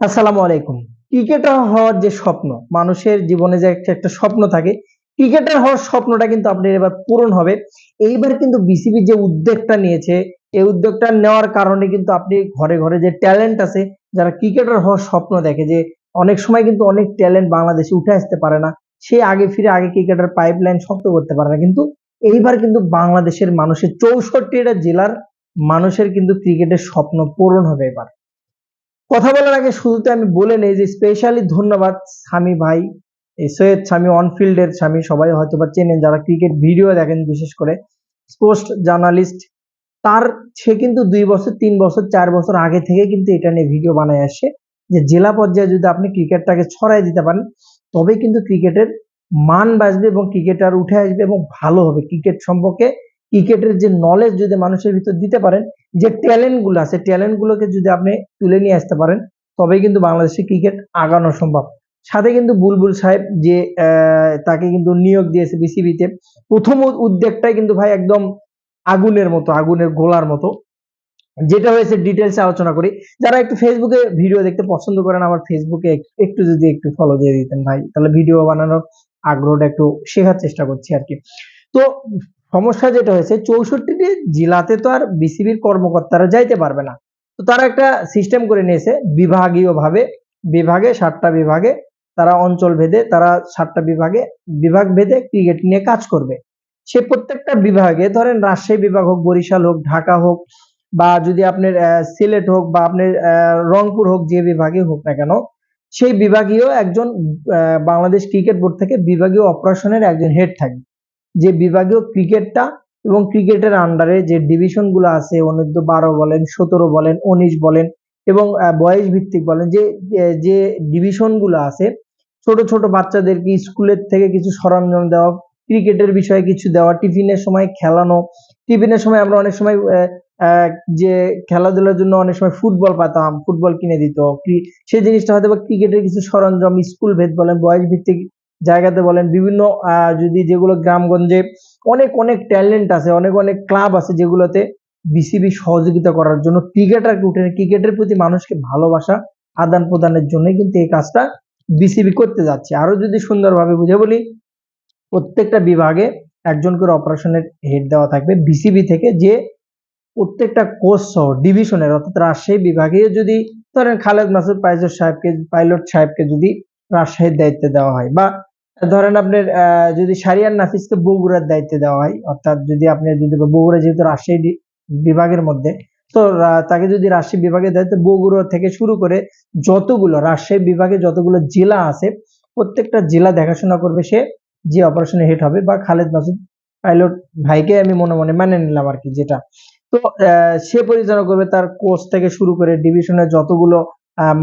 আসসালামু আলাইকুম। ক্রিকেটার হওয়ার যে স্বপ্ন, মানুষের জীবনে যে একটা একটা স্বপ্ন থাকে, ক্রিকেটার হওয়ার স্বপ্নটা কিন্তু আপনার এবার পূরণ হবে। এইবার কিন্তু বিসিবি যে উদ্যোগটা নিয়েছে, এই উদ্যোগটা নেওয়ার কারণে কিন্তু আপনি ঘরে ঘরে যে ট্যালেন্ট আছে, যারা ক্রিকেটার হওয়ার স্বপ্ন দেখে যে অনেক সময় কিন্তু অনেক ট্যালেন্ট বাংলাদেশে উঠে আসতে পারে না, সে আগে ফিরে আগে ক্রিকেটার পাইপ লাইন শক্ত করতে পারে না। কিন্তু এইবার কিন্তু বাংলাদেশের মানুষের চৌষট্টিটা জেলার মানুষের কিন্তু ক্রিকেটের স্বপ্ন পূরণ হবে এবার। কথা বলার আগে শুরুতে আমি বলে নেই যে স্পেশালি ধন্যবাদ স্বামী ভাই সৈয়দ স্বামী অনফিল্ডের স্বামী, সবাই হয়তো বা চেনেন, যারা ক্রিকেট ভিডিও দেখেন বিশেষ করে স্পোর্টস জার্নালিস্ট তার, সে কিন্তু দুই বছর, তিন বছর, চার বছর আগে থেকে কিন্তু এটা নিয়ে ভিডিও বানায় আসছে যে জেলা পর্যায়ে যদি আপনি ক্রিকেটটাকে ছড়াই দিতে পারেন তবে কিন্তু ক্রিকেটের মান বাঁচবে এবং ক্রিকেটার উঠে আসবে এবং ভালো হবে। ক্রিকেট সম্পর্কে ক্রিকেটের যে নলেজ যদি মানুষের ভিতর দিতে পারেন, যে ট্যালেন্টগুলো আছে ট্যালেন্ট গুলোকে যদি আপনি তুলে নিয়ে আসতে পারেন, তবেই কিন্তু বাংলাদেশে ক্রিকেট আগানো সম্ভব। সাথে কিন্তু বুলবুল সাহেব যে তাকে কিন্তু নিয়োগ দিয়েছে বিসিবিতে, প্রথম উদ্যোগটাই কিন্তু ভাই একদম আগুনের মতো, আগুনের গোলার মতো। যেটা হয়েছে ডিটেলসে আলোচনা করি। যারা একটু ফেসবুকে ভিডিও দেখতে পছন্দ করেন, আমার ফেসবুকে একটু যদি একটু ফলো দিয়ে দিতেন ভাই, তাহলে ভিডিও বানানোর আগ্রহটা একটু শেখার চেষ্টা করছি আর কি। তো সমস্যা যেটা হয়েছে, চৌষট্টিটি জেলাতে তো আর বিসিবির কর্মকর্তারা যাইতে পারবে না। তো তারা একটা সিস্টেম করে নিয়েছে বিভাগীয় ভাবে বিভাগে, সাতটা বিভাগে, তারা অঞ্চল ভেদে, তারা সাতটা বিভাগে, বিভাগ ভেদে ক্রিকেট নিয়ে কাজ করবে। সে প্রত্যেকটা বিভাগে, ধরেন রাজশাহী বিভাগ হোক, বরিশাল হোক, ঢাকা হোক, বা যদি আপনার সিলেট হোক, বা আপনার রংপুর হোক, যে বিভাগে হোক না কেন, সেই বিভাগীয় একজন বাংলাদেশ ক্রিকেট বোর্ড থেকে বিভাগীয় অপারেশনের একজন হেড থাকবে। যে বিভাগীয় ক্রিকেটটা এবং ক্রিকেটের আন্ডারে যে ডিভিশনগুলো আছে অনূর্ধ্ব বারো বলেন, সতেরো বলেন, উনিশ বলেন এবং বয়স ভিত্তিক বলেন, যে যে- ডিভিশনগুলো আছে, ছোট ছোট বাচ্চাদেরকে স্কুলের থেকে কিছু সরঞ্জাম দেওয়া, ক্রিকেটের বিষয়ে কিছু দেওয়া, টিফিনের সময় খেলানো, টিফিনের সময় আমরা অনেক সময় যে খেলাধুলার জন্য অনেক সময় ফুটবল পাতাম, ফুটবল কিনে দিত সেই জিনিসটা হয়তো বা ক্রিকেটের কিছু সরঞ্জাম স্কুল ভেদ বলেন বয়স ভিত্তিক জায়গাতে বলেন, বিভিন্ন যদি যেগুলো গ্রামগঞ্জে অনেক অনেক ট্যালেন্ট আছে, অনেক অনেক ক্লাব আছে যেগুলোতে বিসিবি সহযোগিতা করার জন্য ক্রিকেটারকে উঠে, ক্রিকেটের প্রতি মানুষকে ভালোবাসা আদান প্রদানের জন্য কিন্তু এই কাজটা বিসিবি করতে যাচ্ছে। আরও যদি সুন্দরভাবে বুঝে বলি, প্রত্যেকটা বিভাগে একজন করে অপারেশনের হেড দেওয়া থাকবে। বিসিবি থেকে যে প্রত্যেকটা কোচ সহ ডিভিশনের অর্থাৎ রাজশাহী বিভাগে যদি, ধরেন খালেদ মাসুদ, পাইলট সাহেবকে পাইলট সাহেবকে যদি রাজশাহীর দায়িত্ব দেওয়া হয়। বা ধরেন আপনার যদি সারিয়ার নাফিসকে বগুড়ার দায়িত্ব দেওয়া হয়, অর্থাৎ যদি আপনি যদি বগুড়া যেহেতু রাজশাহী বিভাগের মধ্যে, তো তাকে যদি রাজশাহী বিভাগের দায়িত্ব বগুড়া থেকে শুরু করে যতগুলো, রাজশাহী বিভাগে যতগুলো জেলা আছে, প্রত্যেকটা জেলা দেখাশোনা করবে সে, যে অপারেশনে হেড হবে, বা খালেদ মাসুদ পাইলট ভাইকে আমি মনে মনে মানে নিলাম আর কি যেটা। তো সে পরিচালনা করবে তার কোচ থেকে শুরু করে ডিভিশনের যতগুলো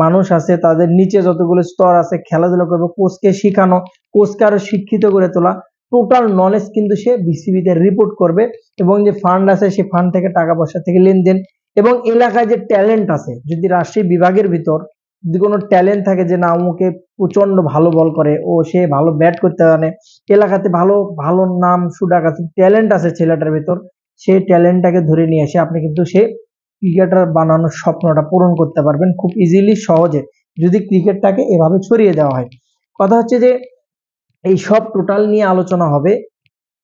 মানুষ আছে, তাদের নিচে যতগুলো স্তর আছে, খেলাধুলা করবে, কোচকে শিখানো, কোচকে আরও শিক্ষিত করে তোলা টোটাল নলেজ কিন্তু সে বিসিবিতে রিপোর্ট করবে এবং যে ফান্ড আছে সেই ফান্ড থেকে টাকা পয়সা থেকে লেনদেন এবং এলাকায় যে ট্যালেন্ট আছে, যদি রাজশাহী বিভাগের ভিতর যদি কোনো ট্যালেন্ট থাকে যে না, অমুকে প্রচণ্ড ভালো বল করে, ও সে ভালো ব্যাট করতে জানে, এলাকাতে ভালো ভালো নাম সুডাক আছে ট্যালেন্ট আছে ছেলেটার ভিতর সেই ট্যালেন্টটাকে ধরে নিয়ে এসে আপনি কিন্তু সে ক্রিকেটার বানানোর স্বপ্নটা পূরণ করতে পারবেন খুব ইজিলি সহজে। যদি ক্রিকেটটাকে এভাবে ছড়িয়ে দেওয়া হয়। কথা হচ্ছে যে, এই সব টোটাল নিয়ে আলোচনা হবে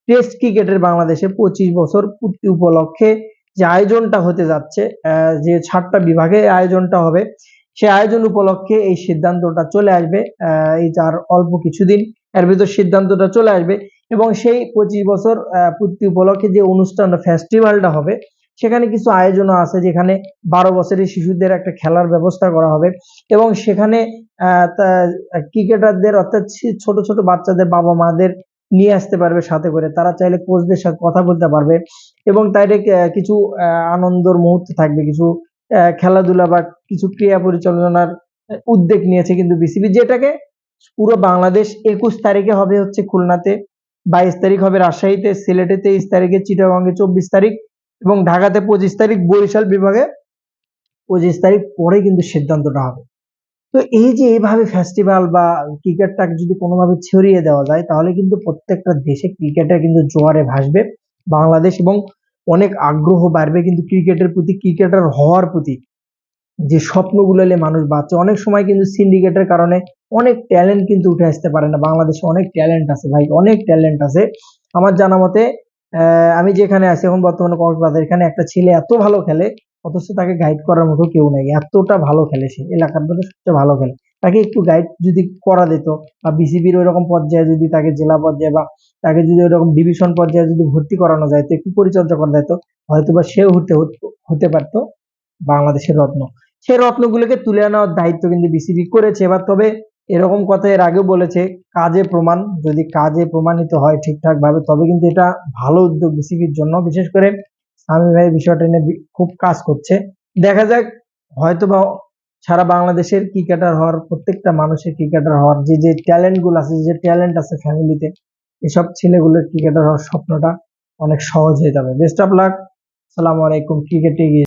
টেস্ট ক্রিকেটের বাংলাদেশে পঁচিশ বছর পূর্তি উপলক্ষে যে আয়োজনটা হতে যাচ্ছে যে সাতটা বিভাগে আয়োজনটা হবে, সে আয়োজন উপলক্ষে এই সিদ্ধান্তটা চলে আসবে এই যার অল্প কিছুদিন এর ভিতর সিদ্ধান্তটা চলে আসবে এবং সেই পঁচিশ বছর পূর্তি উপলক্ষে যে অনুষ্ঠান ফেস্টিভ্যালটা হবে সেখানে কিছু আয়োজনও আছে যেখানে বারো বছরের শিশুদের একটা খেলার ব্যবস্থা করা হবে এবং সেখানে ক্রিকেটারদের অর্থাৎ ছোট ছোট বাচ্চাদের বাবা মাদের নিয়ে আসতে পারবে সাথে করে। তারা চাইলে কোচদের সাথে কথা বলতে পারবে এবং তাইলে কিছু আনন্দর মুহূর্ত থাকবে। কিছু খেলাধুলা বা কিছু ক্রিয়া পরিচালনার উদ্যোগ নিয়েছে কিন্তু বিসিবি, যেটাকে পুরো বাংলাদেশ একুশ তারিখে হবে হচ্ছে খুলনাতে, বাইশ তারিখ হবে রাজশাহীতে সিলেটে তেইশ তারিখে চিটাগাঙ্গে চব্বিশ তারিখ এবং ঢাকাতে পঁচিশ তারিখ বরিশাল বিভাগে পঁচিশ তারিখ পরে কিন্তু সিদ্ধান্তটা হবে। তো এই যে এইভাবে ফেস্টিভ্যাল বা ক্রিকেটটাকে যদি কোনোভাবে ছড়িয়ে দেওয়া যায়, তাহলে কিন্তু প্রত্যেকটা দেশে ক্রিকেটের কিন্তু জোয়ারে ভাসবে। বাংলাদেশ এবং অনেক আগ্রহ বাড়বে কিন্তু ক্রিকেটের প্রতি ক্রিকেটার হওয়ার প্রতি। যে স্বপ্নগুলো এলে মানুষ বাঁচছে অনেক সময় কিন্তু সিন্ডিকেটের কারণে অনেক ট্যালেন্ট কিন্তু উঠে আসতে পারে না। বাংলাদেশে অনেক ট্যালেন্ট আছে ভাই, অনেক ট্যালেন্ট আছে। আমার জানা মতে আমি যেখানে আছি, এখন বর্তমানে কক্সবাজার, এখানে একটা ছেলে এত ভালো খেলে, অথচ তাকে গাইড করার মতো কেউ নাই। এতটা ভালো খেলে সে, এলাকার মধ্যে সবচেয়ে ভালো খেলে। তাকে একটু গাইড যদি করা যেত, বা বিসিবির ওইরকম পর্যায়ে যদি তাকে জেলা পর্যায়ে, বা তাকে যদি ওইরকম ডিভিশন পর্যায়ে যদি ভর্তি করানো যায়, তো একটু পরিচর্যা করা যেত হয়তো বা সেও হতে হতে পারতো বাংলাদেশের রত্ন। সেই রত্নগুলোকে তুলে আনার দায়িত্ব কিন্তু বিসিবি করেছে, এবার তবে এরকম কথা এর আগেও বলেছে, কাজে প্রমাণ, যদি কাজে প্রমাণিত হয় ঠিকঠাক ভাবে তবে কিন্তু এটা ভালো উদ্যোগ বিসিবির জন্য। বিশেষ করে সামি ভাই বিষয়টা নিয়ে খুব কাজ করছে। দেখা যাক হয়তো বা সারা বাংলাদেশের ক্রিকেটার হওয়ার, প্রত্যেকটা মানুষের ক্রিকেটার হওয়ার, যে যে ট্যালেন্টগুলো আছে, যে ট্যালেন্ট আছে ফ্যামিলিতে, এসব ছেলেগুলোর ক্রিকেটার হওয়ার স্বপ্নটা অনেক সহজ হয়ে যাবে। বেস্ট অফ লাক, সালাম আলাইকুম, ক্রিকেটে গিয়ে